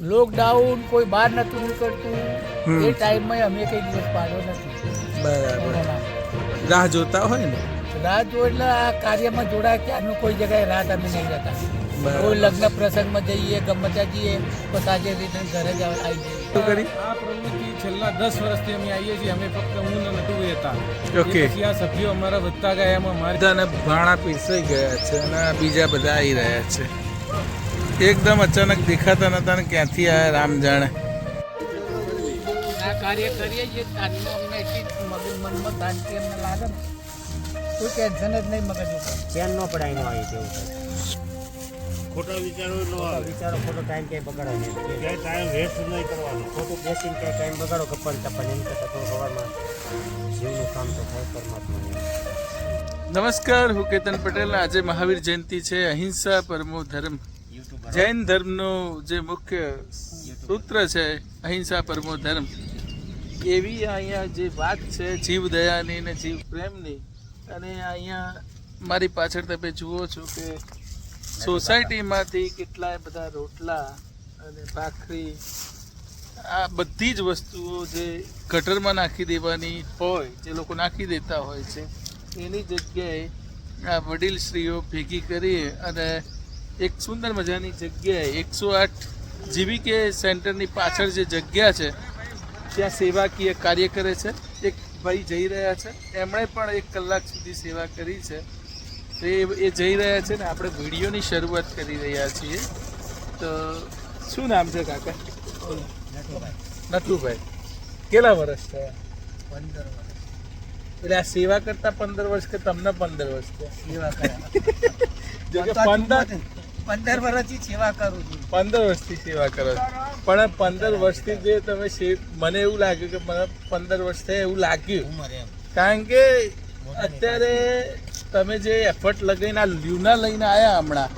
Lockdown કોઈ બહાર નતું નીકળતું. એ ટાઈમમાં અમે કઈ દિવસ પાડ્યો નથી. બરાબર. રાહ જોતા હોય ને? રાહ જો એટલે આ કાર્યમાં જોડાય ત્યારનું કોઈ જગ્યાએ રાત અમે નહીં જતા. કોઈ લગ્ન પ્રસંગમાં જઈએ ગમે ત્યાં જઈએ તો સાંજે રિટર્ન ઘરે જ આવી જઈએ. શું કરી? આ પ્રવૃત્તિ છેલ્લા દસ વર્ષથી અમે આવીએ છીએ. અમે ફક્ત હું ને નટુ હતા ઓકે. આ સભ્યો અમારા વધતા ગયા એમાં મારી ભાણા પીસાઈ ગયા છે અને બીજા બધા આવી રહ્યા છે. એકદમ અચાનક દેખાતા નતા ને ક્યાંથી આયા રામ જાણે. આ કાર્ય કરીએ છીએ તારીમાં અમને એટલી મનમાં શાંતિ અમને લાગે ને. કોઈ ટેન્શન જ નહીં મગજ ઉપર. ચેન ન પડાય ન હોય તેવું ખોટા વિચારો ન આવે. વિચારો ખોટો ટાઈમ ક્યાંય બગાડો નહીં. ક્યાંય ટાઈમ વેસ્ટ નહીં કરવાનો. ખોટું બેસીને ક્યાંય ટાઈમ બગાડો ગપ્પા ને એમ કરતા તો સવારમાં જીવનું કામ તો થાય પરમાત્માનું. નમસ્કાર હું કેતન પટેલ આજે મહાવીર જયંતિ છે. અહિંસા પરમો ધર્મ. જૈન ધર્મનું જે મુખ્ય સૂત્ર છે, અહિંસા પરમો ધર્મ, એવી અહીંયા જે વાત છે, જીવ દયાની ને જીવ પ્રેમની, અને અહીંયા મારી પાછળ તમે જુઓ છો કે સોસાયટીમાંથી કેટલાય બધા રોટલા અને ભાખરી, આ બધી જ વસ્તુઓ જે ગટરમાં નાખી દેવાની હોય, જે લોકો નાખી દેતા હોય છે, એની જગ્યાએ આ વડીલશ્રીઓ ભેગી કરી અને એક સુંદર મજાની જગ્યાએ એકસો આઠ જીબી કે સેન્ટરની પાછળ જે જગ્યા છે ત્યાં સેવાકીય કાર્ય કરે છે. એક ભાઈ જઈ રહ્યા છે. એમણે પણ એક કલાક સુધી સેવા કરી છે. તો એ એ જઈ રહ્યા છે ને આપણે વિડીયોની શરૂઆત કરી રહ્યા છીએ. તો શું નામ છે કાકા? નટુભાઈ. કેટલા વર્ષ થયા? પંદર વર્ષ. એટલે આ સેવા કરતા પંદર વર્ષ કે તમને પંદર વર્ષ થયા? સેવા કર્યા. પંદર પંદર વર્ષથી સેવા કરું છું. પંદર વર્ષથી સેવા કરો છો. પણ આ પંદર વર્ષથી જે તમે મને એવું લાગ્યું કે મને પંદર વર્ષ થયા એવું લાગ્યું. કારણ કે અત્યારે તમે જે એફર્ટ લગાવીને આ લ્યુના લઈને આવ્યા હમણાં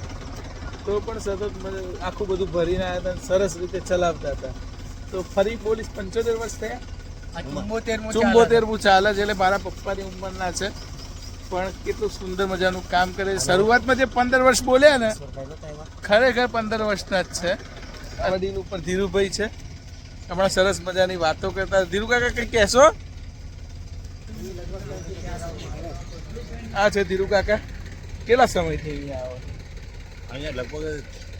તો પણ સતત મને આખું બધું ભરીને આવ્યા હતા સરસ રીતે ચલાવતા હતા. તો ફરી પોલીસ પંચોતેર વર્ષ થયા? ચુંબોતેર ચુંબોતેર હું ચાલે છે એટલે મારા પપ્પાની ઉંમરના છે. પણ કેટલું સુંદર મજાનું કામ કરે. છે શરૂઆતમાં જે પંદર વર્ષ બોલ્યા ને ખરેખર પંદર વર્ષના જ છે. વડીલ ઉપર ધીરુભાઈ છે. હમણાં સરસ મજાની વાતો કરતા. ધીરુ કાકા કંઈ કહેશો? આ છે ધીરુ કાકા. કેટલા સમયથી અહીંયા આવો? અહીંયા લગભગ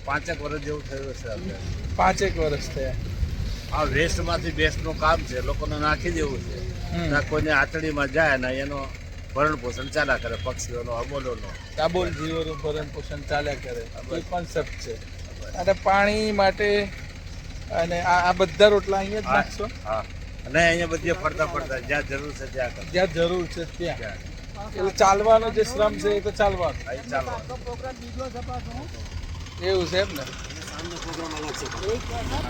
પાંચેક વર્ષ જેવું થયું છે પાંચેક વર્ષ થયા. આ વેસ્ટમાંથી બેસ્ટનું કામ છે. લોકોને નાખી દેવું છે. કોઈને આંચડીમાં જાય ને એનો ભરણ પોષણ ચાલ્યા કરે પક્ષીઓનો અમોલોનો. દાબોલ જીવોનું ભરણ પોષણ ચાલ્યા કરે એ કોન્સેપ્ટ છે. અને પાણી માટે અને આ આ બધા રોટલા અહીંયા જ નાખશો? હા. અને અહીંયા બધી ફરતા ફરતા જ્યાં જરૂર છે ત્યાં કરે. જ્યાં જરૂર છે ત્યાં. એટલે ચાલવાનો જે શ્રમ છે એ તો ચાલવાનો. અહીં ચાલો એવું છે એમ ને?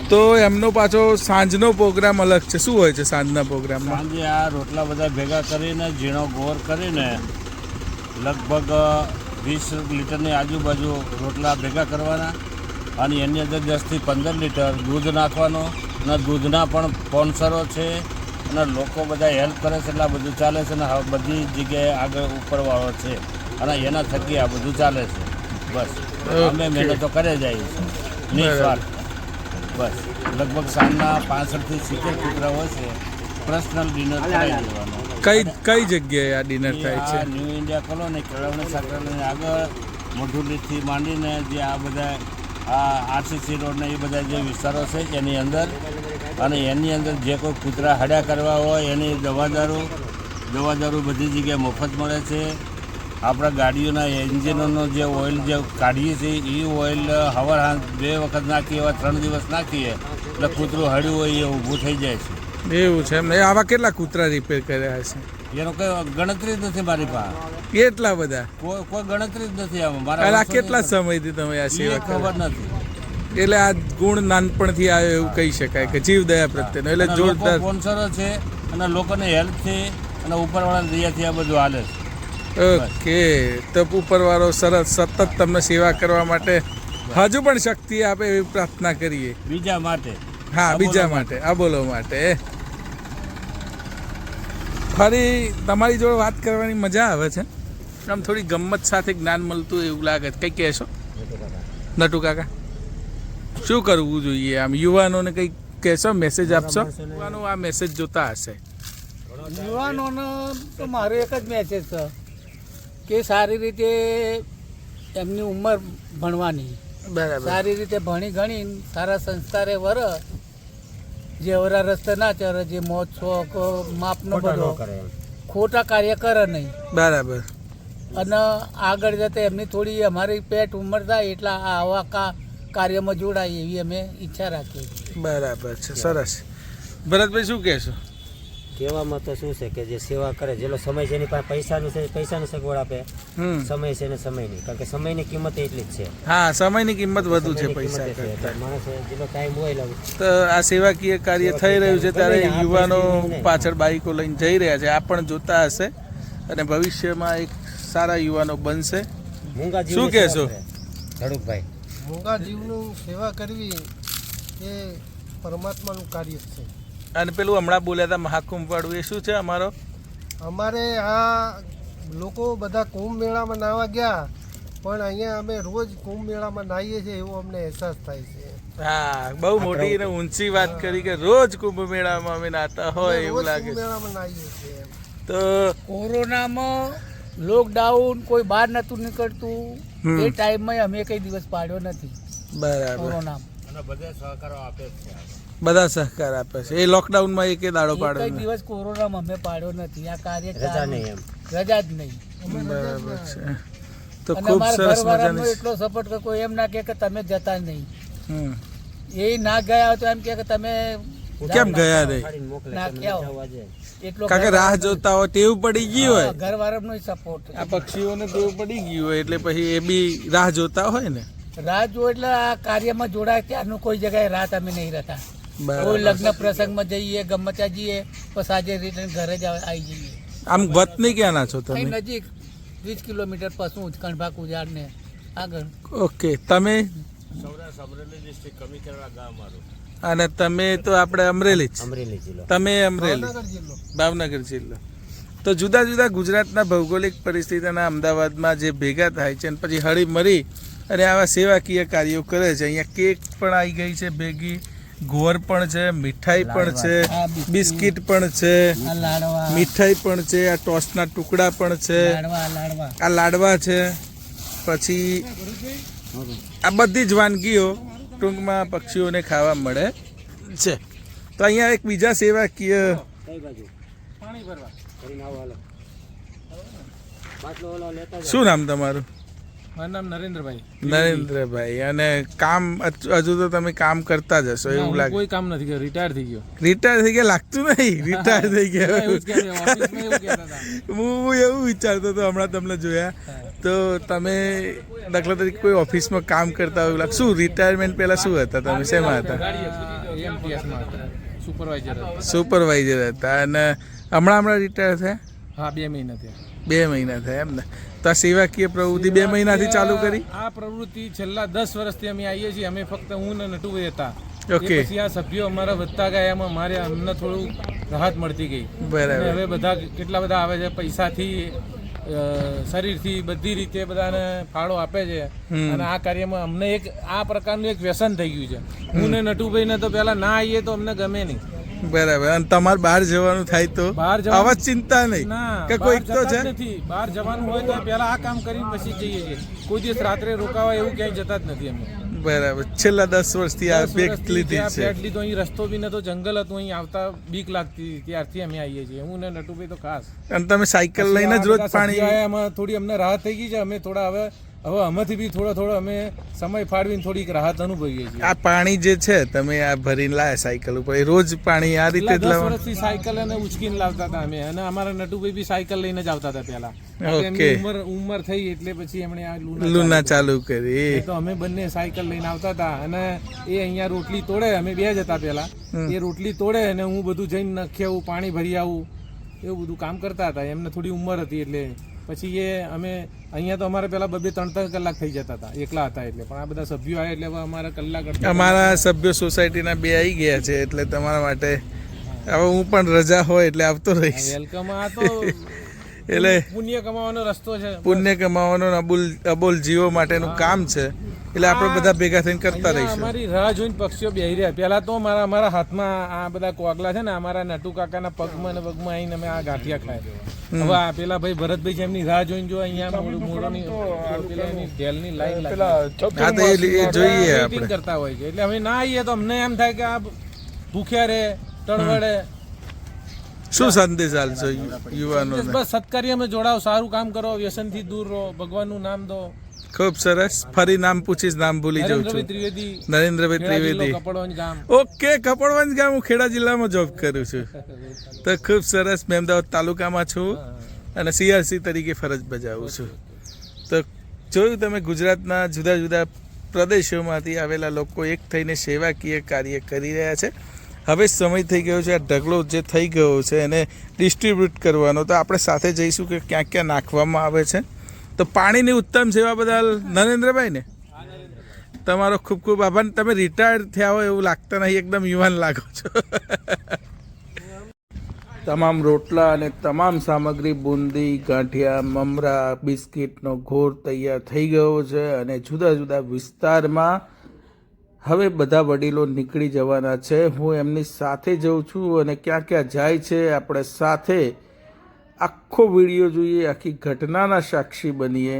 તો એમનો પાછો સાંજનો પ્રોગ્રામ અલગ છે. શું હોય છે સાંજના પ્રોગ્રામમાં સાંજે આ રોટલા બધા ભેગા કરીને ઝીણો ગોર કરીને લગભગ વીસ લીટરની આજુબાજુ રોટલા ભેગા કરવાના અને એની અંદર દસથી પંદર લીટર દૂધ નાખવાનો અને દૂધના પણ સ્પોન્સરો છે અને લોકો બધા હેલ્પ કરે છે એટલે આ બધું ચાલે છે અને બધી જગ્યાએ આગળ ઉપરવાળો છે અને એના થકી આ બધું ચાલે છે. બસ. અમે. મહેનતો કરે જાય છે નિસ્વાર્થ બસ. લગભગ સાંજના પાસઠથી સિત્તેર કૂતરાઓ છે. પર્સનલ ડિનર કરાવી દેવાનું. કઈ કઈ જગ્યાએ આ ડિનર થાય છે? ન્યૂ ઇન્ડિયા કોલોની કેળવણી સાકરાની આગળ મઢુલીથી માંડીને જે આ બધા આ આરસીસી રોડને એ બધા જે વિસ્તારો છે એની અંદર. અને એની અંદર જે કોઈ કૂતરા હડ્યા કરવા હોય એની દવા દારૂ દવા દારૂ બધી જગ્યાએ મફત મળે છે. આપણા ગાડીઓના એન્જિનોનો જે ઓઇલ જે કાઢીએ છીએ એ ઓઇલ હવાર બે વખત નાખીએ એવા ત્રણ દિવસ નાખીએ એટલે કૂતરું હળ્યું હોય એ ઊભું થઈ જાય છે. એવું છે? એમ આવા કેટલા કૂતરા રિપેર કર્યા છે એનો કોઈ ગણતરી જ નથી મારી પાસે. કેટલા બધા? કોઈ કોઈ ગણતરી જ નથી આમાં. મારા કેટલા સમયથી તમે આ સેવા ખબર નથી. એટલે આ ગુણ નાનપણથી આવ્યો એવું કહી શકાય કે જીવદયા પ્રત્યેનો. એટલે જોરદાર સ્પોન્સરો છે અને લોકોને હેલ્પથી અને ઉપરવાળા દયાથી આ બધું હાલે છે. ઓકે. તો ઉપરવાળો સરસ સતત તમને સેવા કરવા માટે હજુ પણ શક્તિ આપે એવી પ્રાર્થના કરીએ. બીજા માટે. હા બીજા માટે. આ બોલો માટે. ફરી તમારી જોડે વાત કરવાની મજા આવે છે? આમ થોડી ગમત સાથે જ્ઞાન મળતું એવું લાગે છે. કંઈ કહેશો? નટુ કાકા શું કરવું જોઈએ? આમ યુવાનોને કંઈક કહેશો? મેસેજ આપશો? યુવાનો આ મેસેજ જોતા હશે. યુવાનોનો તો મારો એક જ મેસેજ છે. કે સારી રીતે એમની ઉંમર ભણવાની. બરાબર. સારી રીતે ભણી ગણી સારા સંસ્કારે વર જે અવરા રસ્તે ના ચરે જે મોજ શોખ માપનો બધો કરે ખોટા કાર્ય કરે નહીં. બરાબર. અને આગળ જતા એમની થોડી અમારી પેટ ઉંમર થાય એટલા આવા કા કાર્યમાં જોડાય એવી અમે ઈચ્છા રાખીએ બરાબર છે સરસ. ભરતભાઈ શું કહેશો? કહેવામાં તો શું છે કે જે સેવા કરે જેલો સમય છે એની પાસે પૈસાની છે પૈસાની સગવડ આપે. હમ. સમય છે ને સમયની. કારણ કે સમયની કિંમત એટલી જ છે. હા સમયની કિંમત વધુ છે પૈસા. કરતા. માણસે જેટલો ટાઈમ હોય એટલે તો આ સેવાકીય કાર્ય થઈ રહ્યું છે ત્યારે યુવાનો પાછળ બાઈકો લઈને જઈ રહ્યા છે. આ પણ જોતા હશે અને ભવિષ્યમાં એક સારા યુવાનો બનશે. શું કહેશો? ધડુકભાઈ. મૂંગા જીવનું સેવા કરવી એ પરમાત્માનું કાર્ય છે. અને પેલું હમણાં બોલ્યા હતા મહાકુંભવાળું એ શું છે અમારો? અમારે આ લોકો બધા કુંભ મેળામાં નાહવા ગયા પણ અહીંયા અમે રોજ કુંભ મેળામાં નાહીએ છીએ એવો અમને અહેસાસ થાય છે. હા બહુ મોટી અને ઊંચી વાત કરી કે રોજ કુંભ મેળામાં અમે નાતા હોય એવું લાગે છે. મેળામાં નાહીએ છીએ તો કોરોનામાં લોકડાઉન કોઈ બહાર નતું નીકળતું એ ટાઈમમાં અમે કઈ દિવસ પાડ્યો નથી. બરાબર. કોરોનામાં. અને બધે સહકારો આપે છે. બધા સહકાર આપે છે. એ લોકડાઉનમાં એકે દાડો પાડ્યો એક દિવસ કોરોનામાં અમે પાડ્યો નથી. આ કાર્ય રજા નહીં એમ. રજા જ નહીં. બરાબર છે. તો ખૂબ સરસ મજાની એટલો સપોર્ટ કે કોઈ એમ ના કે તમે જતા નહીં. એ ના ગયા તો એમ કે તમે કેમ ગયા. એટલો કારણ કે રાહ જોતા હોય ટેવ પડી ગઈ હોય. ઘરવાળાનો સપોર્ટ આ પક્ષીઓને ટેવ પડી ગઈ હોય એટલે પછી એ બી રાહ જોતા હોય ને? રાહ જો એટલે આ કાર્યમાં જોડાય ત્યારનું કોઈ જગ્યાએ રાત અમે નહીં રહેતા. કોઈ લગ્ન પ્રસંગમાં જઈએ ગમે ત્યાં જઈએ પછી આજે રિટર્ન ઘરે જ આવી જઈએ. આમ વતની ક્યાંના છો તમે? નજીક વીસ કિલોમીટર પશું કણભાક ઉજાડ ને આગળ. ઓકે તમે? સૌરાષ્ટ્ર અમરેલી ડિસ્ટ્રિક્ટ કમી ગામ મારું. અને તમે તો આપણે અમરેલી અમરેલી જિલ્લો. તમે અમરેલી. ભાવનગર જિલ્લો. ભાવનગર જિલ્લો. તો જુદા જુદા ગુજરાતના ભૌગોલિક પરિસ્થિતિના અમદાવાદમાં જે ભેગા થાય છે અને પછી હળી મરી અને આવા સેવાકીય કાર્યો કરે છે. અહીંયા કેક પણ આવી ગઈ છે ભેગી. ગોળ પણ છે મીઠાઈ પણ છે આ બિસ્કિટ. પણ છે મીઠાઈ પણ છે આ ટોસ્ટના ટુકડા પણ છે. આ લાડવા છે પછી આ બધી જ વાનગીઓ ટૂંકમાં પક્ષીઓને ખાવા મળે છે. તો અહીંયા એક બીજા સેવાકીય કઈ બાજુ કરીને આવો હાલો બાટલો ઓલો લેતા જાઓ. શું નામ તમારું? મારું નામ નરેન્દ્રભાઈ. નરેન્દ્રભાઈ અને કામ હજુ તો તમે કામ કરતા જ હશો એવું લાગે. કોઈ કામ નથી કર્યું રિટાયર થઈ ગયો. રિટાયર થઈ ગયા લાગતું નહીં? રિટાયર થઈ ગયા. હું એવું વિચારતો હતો હમણાં તમને જોયા. તો તમે દાખલા તરીકે કોઈ ઓફિસમાં કામ કરતા હોય લાગે શું રિટાયરમેન્ટ પહેલા શું હતા તમે? શેમાં હતા. સુપરવાઇઝર હતા. સુપરવાઇઝર હતા. અને હમણાં હમણાં રિટાયર થયા? હા બે મહિના થયા. બે મહિના થયા એમ ને. તો આ સેવાકીય પ્રવૃત્તિ બે મહિનાથી ચાલુ કરી? આ પ્રવૃત્તિ છેલ્લા દસ વર્ષથી અમે આવીએ છીએ. અમે ફક્ત હું ને નટુભાઈ હતા. ઓકે. પછી આ સભ્યો અમારા વધતા ગયા એમાં મારે અમને થોડું રાહત મળતી ગઈ. બરાબર. હવે બધા કેટલા બધા આવે છે? પૈસાથી શરીરથી બધી રીતે બધાને ફાળો આપે છે. અને આ કાર્યમાં અમને એક આ પ્રકારનું એક વ્યસન થઈ ગયું છે. હું ને નટુભાઈને તો પહેલા ના આવીએ તો અમને ગમે નહીં. બરાબર. અને તમારે બહાર જવાનું થાય તો? બહાર આવા ચિંતા નહીં. કે કોઈક તો છે. નથી. બહાર જવાનું હોય તો પહેલા આ કામ કરીને પછી જઈએ છીએ. કોઈ દિવસ રાત્રે રોકાવા એવું ક્યાંય જતા જ નથી અમે. બરાબર. છેલ્લા દસ વર્ષથી આ બેગ લીધી છે. બેગ લીધો. અહીં રસ્તો બી નતો જંગલ હતું. અહીં આવતા બીક લાગતી ત્યારથી અમે આવીએ છીએ. હું ને નટુભાઈ તો ખાસ. અને તમે સાયકલ લઈને જ રોજ પાણી થોડી અમને રાહત થઈ ગઈ છે. અમે થોડા હવે હવે આમાંથી બી થોડો થોડો અમે સમય ફાળવીને થોડીક રાહત અનુભવીએ છીએ. આ પાણી જે છે તમે આ ભરીને લાયા સાયકલ ઉપર. રોજ પાણી આ રીતે જ લાવવા વર્ષથી સાયકલ અને ઉચકીને લાવતા હતા અમે. અને અમારા નટુભાઈ બી સાયકલ લઈને જ આવતા હતા પહેલા. ઓકે. ઉંમર ઉંમર થઈ એટલે પછી એમણે આ લુના ચાલુ કરી. તો અમે બંને સાયકલ લઈને આવતા હતા. અને એ અહીંયા રોટલી તોડે. અમે બે જ હતા પહેલા. એ રોટલી તોડે અને હું બધું જઈને નખી આવું પાણી ભરી આવું એવું બધું કામ કરતા હતા. એમને થોડી ઉંમર હતી એટલે પછી એ અમે અહીંયા તો અમારે પેલા બબે ત્રણ ત્રણ કલાક થઈ જતા હતા. એકલા હતા એટલે. પણ આ બધા સભ્યો આવ્યા એટલે હવે અમારે કલાક અમારા સભ્યો સોસાયટીના બે આવી ગયા છે એટલે તમારા માટે. હવે હું પણ રજા હોય એટલે આવતો રહીશ. વેલકમ આ તો. એટલે પુણ્ય કમાવાનો રસ્તો છે. પુણ્ય કમાવાનો ને અબુલ અબોલ જીવો માટેનું કામ છે. એટલે આપણે બધા ભેગા થઈને કરતા રહીશું. અમારી રાહ જોઈને પક્ષીઓ બેહી રહ્યા. પેલા તો મારા અમારા હાથમાં આ બધા કોગલા છે ને અમારા નટુ કાકાના પગમાં ને પગમાં આવીને અમે આ ગાંઠિયા ખાય. હવે આ પેલા ભાઈ ભરતભાઈ છે એમની રાહ જોઈને જો અહીંયા મોડું મોડોની પેલાની ઢેલની લાઈન લાગી. હા તો એ એ જોઈએ આપણે. કરતા હોય છે. એટલે અમે ના આવીએ તો અમને એમ થાય કે આ ભૂખ્યા રે તળવડે શું સંદેશ હાલશો યુવાનો બસ સત્કાર્યમાં જોડાઓ સારું કામ કરો વ્યસનથી દૂર રહો ભગવાનનું નામ દો. ખૂબ સરસ. ફરી નામ પૂછીશ નામ ભૂલી જાઉં છું. નરેન્દ્રભાઈ ત્રિવેદી. ઓકે કપડવંજ ગામ હું ખેડા જિલ્લામાં જોબ કરું છું. તો ખૂબ સરસ. મેં અમદાવાદ તાલુકામાં છું અને સીઆરસી તરીકે ફરજ બજાવું છું. તો જોયું તમે ગુજરાતના જુદા જુદા પ્રદેશોમાંથી આવેલા લોકો એક થઈને સેવાકીય કાર્ય કરી રહ્યા છે. હવે સમય થઈ ગયો છે, આ ઢગલો જે થઈ ગયો છે એને ડિસ્ટ્રીબ્યુટ કરવાનો. તો આપણે સાથે જઈશું કે ક્યાં ક્યાં નાખવામાં આવે છે. તો પાણીની ઉત્તમ સેવા બદલ નરેન્દ્રભાઈ ને? તમારો ખૂબ ખૂબ આભાર. તમે રિટાયર થયા હોય એવું લાગતા નહીં, એકદમ યુવાન લાગો છો. તમામ રોટલા અને તમામ સામગ્રી, બુંદી, ગાંઠિયા, મમરા, બિસ્કિટનો ઘોર તૈયાર થઈ ગયો છે અને જુદા જુદા વિસ્તારમાં હવે બધા વડીલો નીકળી જવાના છે. હું એમની સાથે જઉં છું અને ક્યાં ક્યાં જાય છે આપણે સાથે આખો વીડિયો જોઈએ, આખી ઘટનાના સાક્ષી બનીએ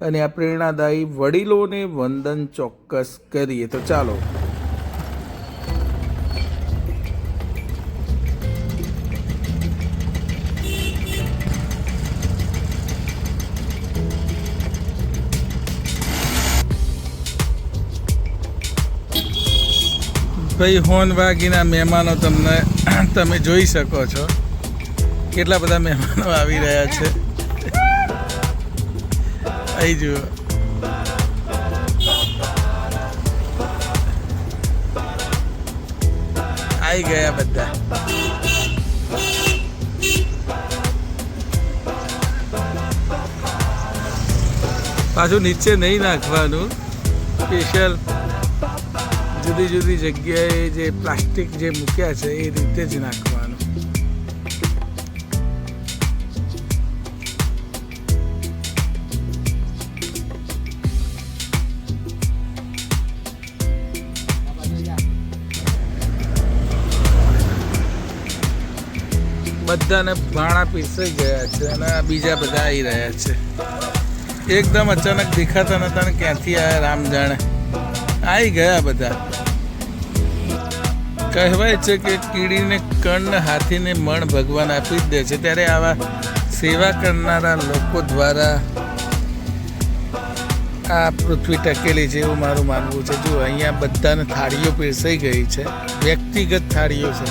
અને આ પ્રેરણાદાયી વડીલોને વંદન ચોક્કસ કરીએ. તો ચાલો ભાઈ, હોન વાગીના મહેમાનો તમને તમે જોઈ શકો છો. કેટલા બધા મહેમાનો આવી રહ્યા છે. અહીં જુઓ. આવી ગયા બધા. પાછું નીચે નહીં નાખવાનું. સ્પેશિયલ જુદી જુદી જગ્યાએ જે પ્લાસ્ટિક જે મૂક્યા છે, એ રીતે જ નાખવાનું. બધાને ભાણા પીસાઈ ગયા છે અને બીજા બધા આવી રહ્યા છે. એકદમ અચાનક દેખાતા નતા ને ક્યાંથી આયા રામ જાણે. આવી ગયા બધા. કહેવાય છે કે કીડીને કણ હાથીને મણ ભગવાન આપી જ દે છે. ત્યારે આવા સેવા કરનારા લોકો દ્વારા આ પૃથ્વી ટકેલી છે એવું મારું માનવું છે. જો અહીંયા બધાને થાળીઓ પીરસાઈ ગઈ છે, વ્યક્તિગત થાળીઓ છે,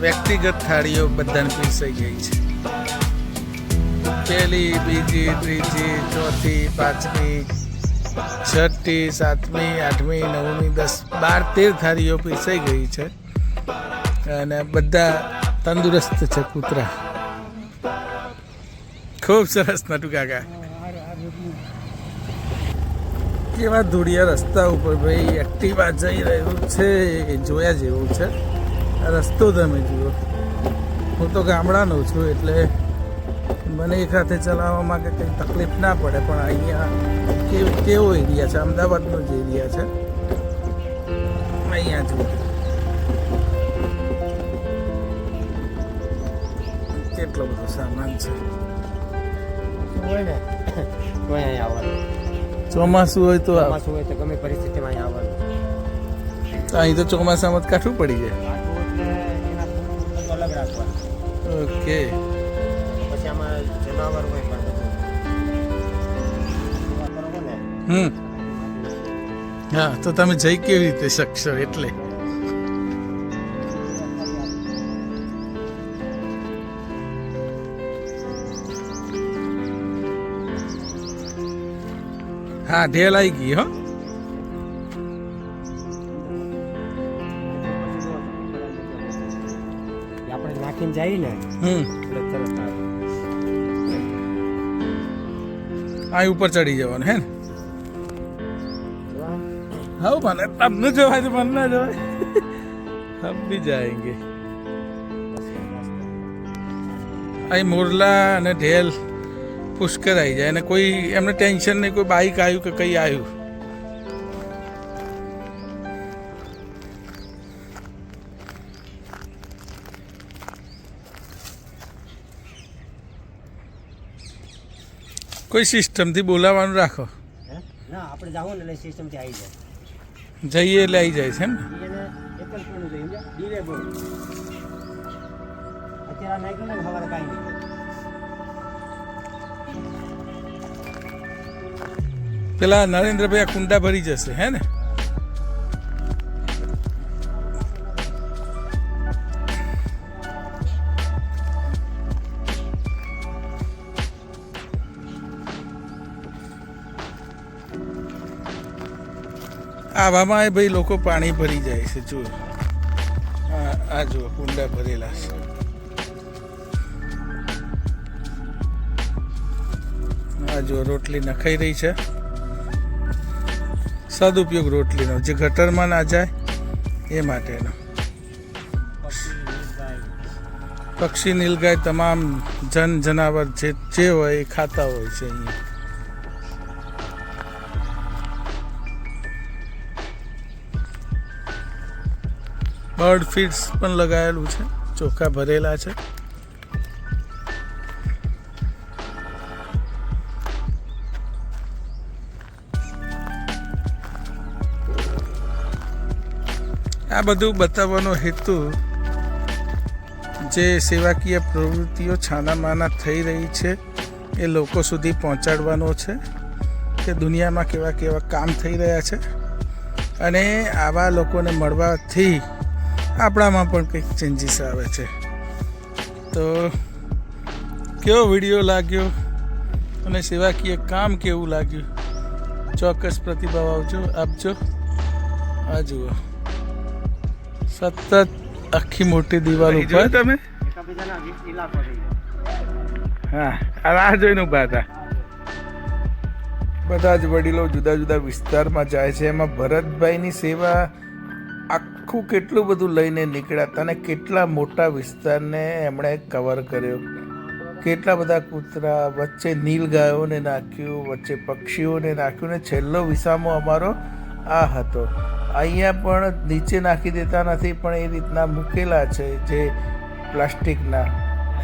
વ્યક્તિગત થાળીઓ બધાને પીરસાઈ ગઈ છે. પહેલી, બીજી, ત્રીજી, ચોથી, પાંચમી છઠ્ઠી, સાતમી, આઠમી, નવમી, દસ, બાર, તેર થાળીઓ પીસાઈ ગઈ છે. અને બધા તંદુરસ્ત છે કૂતરા. ખૂબ સરસ નટુ કાકા. કેવા ધૂળિયા રસ્તા ઉપર ભાઈ એક્ટિવા જઈ રહ્યું છે એ જોયા જેવું છે. રસ્તો તમે જુઓ. હું તો ગામડાનો છું એટલે મને એક હાથે ચલાવવામાં કે કંઈ તકલીફ ના પડે, પણ અહીંયા કેવો એરિયા છે? અમદાવાદનો જ એરિયા છે. અહીંયા જુઓ કેટલો બધો સામાન છે. ચોમાસું હોય તો. ચોમાસું હોય તો ગમે પરિસ્થિતિમાં અહીંયા આવવાનું. અહીં તો ચોમાસામાં જ કાઠું પડી જાય. અલગ રાખવાનું. ઓકે. પછી આમાં જનાવર હોય પણ. હમ. હા તો તમે જઈ કેવી રીતે શકશો એટલે? હા ઢેલ આવી ગઈ હો. આપણે નાખીને જઈએ ને હમ. આ ઉપર ચડી જવાનું હે ને? હા ભલે તમને જોવાય તો મને ના જોવાય હમ બી જાયંગે અહીં મોરલા અને ઢેલ પુષ્કર આવી જાય અને કોઈ એમને ટેન્શન નહીં કોઈ બાઇક આવ્યું કે કંઈ આવ્યું કોઈ સિસ્ટમથી બોલાવાનું રાખો ના આપણે જાવ ને એટલે સિસ્ટમથી આવી જાય જઈએ એટલે આવી જાય છે એમ પેલા નરેન્દ્રભાઈ કુંડા ભરી જશે હે ને? આવામાં એ ભાઈ લોકો પાણી ભરી જાય છે, જુઓ. આ જુઓ કુંડા ભરેલા છે. આ જુઓ, રોટલી નખાઈ રહી છે. સદુપયોગ રોટલીનો, જે ગટરમાં ના જાય, એ માટેનો. પક્ષી નીલગાય તમામ જન જનાવર જે જે હોય એ ખાતા હોય છે અહીંયા. બર્ડ ફીડ્સ પણ લગાવેલું છે. ચોખા ભરેલા છે. આ બધું બતાવવાનો હેતુ જે સેવાકીય પ્રવૃત્તિઓ છાનામાના થઈ રહી છે, એ લોકો સુધી પહોંચાડવાનો છે કે દુનિયામાં કેવા કેવા કામ થઈ રહ્યા છે અને આવા લોકોને મળવાથી આપણામાં પણ કંઈક ચેન્જીસ આવે છે. તો કેવો વીડિયો લાગ્યો? અને સેવાકીય કામ કેવું લાગ્યું? ચોક્કસ પ્રતિભાવ આવજો આપજો. આ જુઓ. સતત આખી મોટી દિવાલ ઉપર. તમે? હા રાહ જોઈને ઊભા હતા. બધા જ વડીલો જુદા જુદા વિસ્તારમાં જાય છે. એમાં ભરતભાઈની સેવા આખું કેટલું બધું લઈને નીકળ્યા અને કેટલા મોટા વિસ્તારને એમણે કવર કર્યો? કેટલા બધા કૂતરા વચ્ચે નીલગાયોને નાખ્યું, વચ્ચે પક્ષીઓને નાખ્યું ને છેલ્લો વિસામો અમારો આ હતો. અહીંયા પણ નીચે નાખી દેતા નથી, પણ એ રીતના મૂકેલા છે જે પ્લાસ્ટિકના.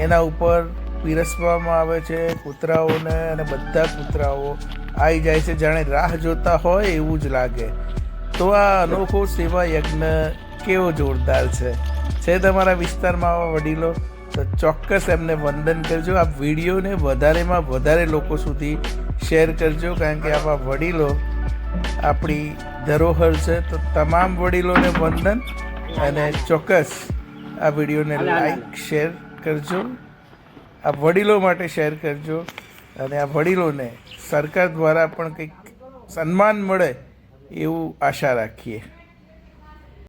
એના ઉપર પીરસવામાં આવે છે કૂતરાઓને અને બધા કૂતરાઓ. આવી જાય છે, જાણે રાહ જોતા હોય એવું જ લાગે. તો આ અનોખો સેવા યજ્ઞ કેવો જોરદાર છે. છે તમારા વિસ્તારમાં આવા વડીલો તો ચોક્કસ એમને વંદન કરજો. આ વિડીયોને વધારેમાં વધારે લોકો સુધી શેર કરજો કારણ કે આવા વડીલો આપણી ધરોહર છે. તો તમામ વડીલોને વંદન અને ચોક્કસ આ વિડીયોને લાઈક શેર કરજો. આ વડીલો માટે શેર કરજો. અને આ વડીલોને સરકાર દ્વારા પણ કંઈક સન્માન મળે એવું આશા રાખીએ